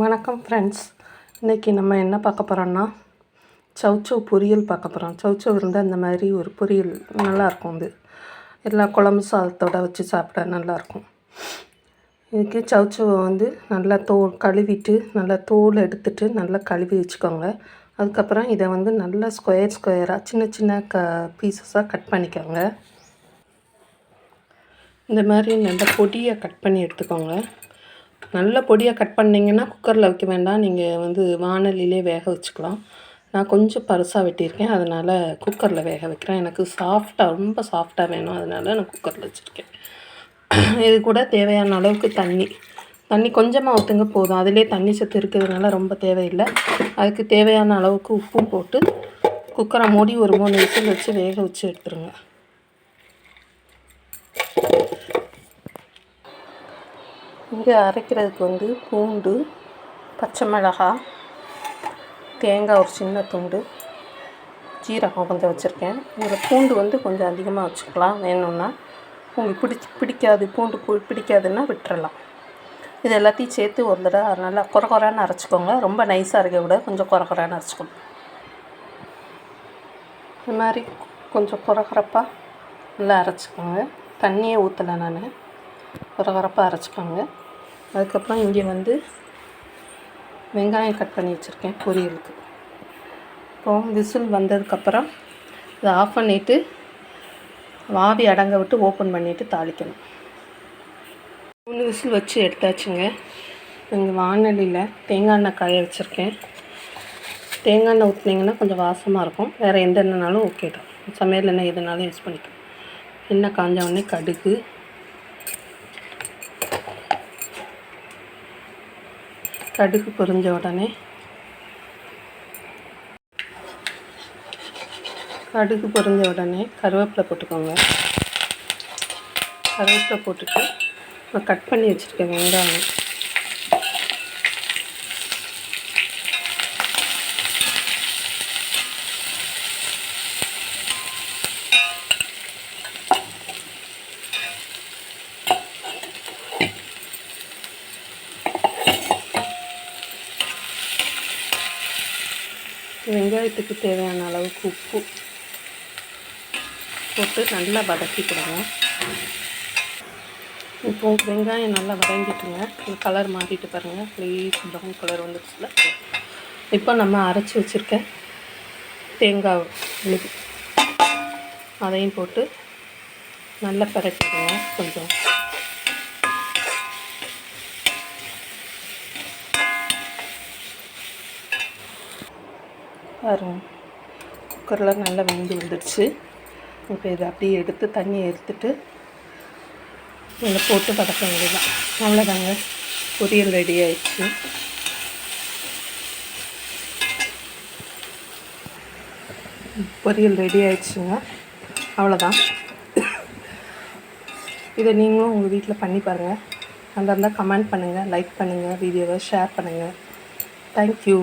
வணக்கம் ஃப்ரெண்ட்ஸ் இன்றைக்கி நம்ம என்ன பார்க்க போகிறோன்னா சௌச்சௌ பொரியல் பார்க்க போகிறோம் சௌச்சௌ இருந்தால் இந்த மாதிரி ஒரு பொரியல் நல்லாயிருக்கும் இது எல்லா குழம்பு சாதத்தோட வச்சு சாப்பிட நல்லாயிருக்கும் இதுக்கு சவுச்சவை வந்து நல்லா தோல் கழுவிட்டு நல்லா தோல் எடுத்துட்டு நல்லா கழுவி வச்சுக்கோங்க. அதுக்கப்புறம் இதை வந்து நல்லா ஸ்கொயர் ஸ்கொயராக சின்ன சின்ன க பீசஸாக கட் பண்ணிக்கோங்க. இந்த மாதிரி நல்லா பொடியை கட் பண்ணி எடுத்துக்கோங்க. நல்ல பொடியாக கட் பண்ணிங்கன்னா குக்கரில் வைக்க வேண்டாம். நீங்கள் வந்து வானலிலே வேக வச்சுக்கலாம். நான் கொஞ்சம் பருசாக வெட்டியிருக்கேன். அதனால் குக்கரில் வேக வைக்கிறேன். எனக்கு சாஃப்டாக ரொம்ப சாஃப்டாக வேணும். அதனால் நான் குக்கரில் வச்சுருக்கேன். இது கூட தேவையான அளவுக்கு தண்ணி. தண்ணி கொஞ்சமாக ஊற்றுங்க போதும். அதிலே தண்ணி சத்து இருக்கிறதுனால ரொம்ப தேவையில்லை. அதுக்கு தேவையான அளவுக்கு உப்பும் போட்டு குக்கரை மூடி ஒரு மூணு விசில் வச்சு வேக வச்சு எடுத்துருங்க. இங்கே அரைக்கிறதுக்கு வந்து பூண்டு பச்சை மிளகாய் தேங்காய் ஒரு சின்ன துண்டு ஜீரகம் கொஞ்சம் வச்சுருக்கேன். இதில் பூண்டு வந்து கொஞ்சம் அதிகமாக வச்சுக்கலாம் வேணும்னா. உங்களுக்கு பிடிச்சி பிடிக்காது பூண்டு பிடிக்காதுன்னா விட்டுறலாம். இது எல்லாத்தையும் சேர்த்து ஒரு தடவை நல்லா குறை குறைன்னு அரைச்சிக்கோங்க. ரொம்ப நைஸாக இருக்க விட கொஞ்சம் குறை குறைன்னு அரைச்சிக்கணும் இது மாதிரி கொஞ்சம் குறகுறப்பாக நல்லா அரைச்சிக்கோங்க. தண்ணியே ஊற்றலை நான். குறகுறப்பாக அரைச்சிக்கோங்க. அதுக்கப்புறம் இங்கே வந்து வெங்காயம் கட் பண்ணி வச்சுருக்கேன் பொரியலுக்கு. இப்போ விசில் வந்ததுக்கப்புறம் இதை ஆஃப் பண்ணிவிட்டு வாவி அடங்க விட்டு ஓப்பன் பண்ணிவிட்டு தாளிக்கணும். மூணு விசில் வச்சு எடுத்தாச்சுங்க. இங்கே வானொலியில் தேங்காய் எண்ணெய் காய வச்சுருக்கேன். தேங்காய் எண்ணெய் ஊற்றினீங்கன்னா கொஞ்சம் வாசமாக இருக்கும். வேறு எந்த எண்ணெய்னாலும் ஓகே தான். சமையல் எண்ணெய் எதுனாலும் யூஸ் பண்ணிக்கலாம். எண்ணெய் காஞ்ச உடனே கடுகு கடுகு பொரிஞ்ச உடனே கடுகு பொரிஞ்ச உடனே கருவேப்பிலை போட்டுக்கோங்க. கருவேப்பிலை போட்டுட்டு நான் கட் பண்ணி வச்சுருக்கேன் வெங்காயம் வெங்காயத்துக்கு தேவையான அளவுக்கு உப்பு போட்டு நல்லா வதக்கிக்கிடுங்க இப்போ வெங்காயம் நல்லா வதங்கிட்டுங்க. கலர் மாறிட்டு பாருங்கள் ப்ளீஸ் ப்ரௌன் கலர் வந்துடுச்சுல இப்போ நம்ம அரைச்சி வச்சுருக்க தேங்காய் விழுது அதையும் போட்டு நல்லா பரட்டிடுங்க கொஞ்சம். பாருங்க. குக்கரில் நல்லா வெந்து வந்துடுச்சு. இப்போ இதை அப்படியே எடுத்து தண்ணியை எடுத்துட்டு இதில் போட்டு வதக்க வேண்டியதான் அவ்வளோதாங்க. பொரியல் ரெடி ஆயிடுச்சு. பொரியல் ரெடி ஆயிடுச்சுங்க. அவ்வளோதான். இதை நீங்களும் உங்கள் வீட்டில் பண்ணி பாருங்கள் நல்லா இருந்தால் கமெண்ட் பண்ணுங்கள் லைக் பண்ணுங்கள் வீடியோவை ஷேர் பண்ணுங்கள் தேங்க்யூ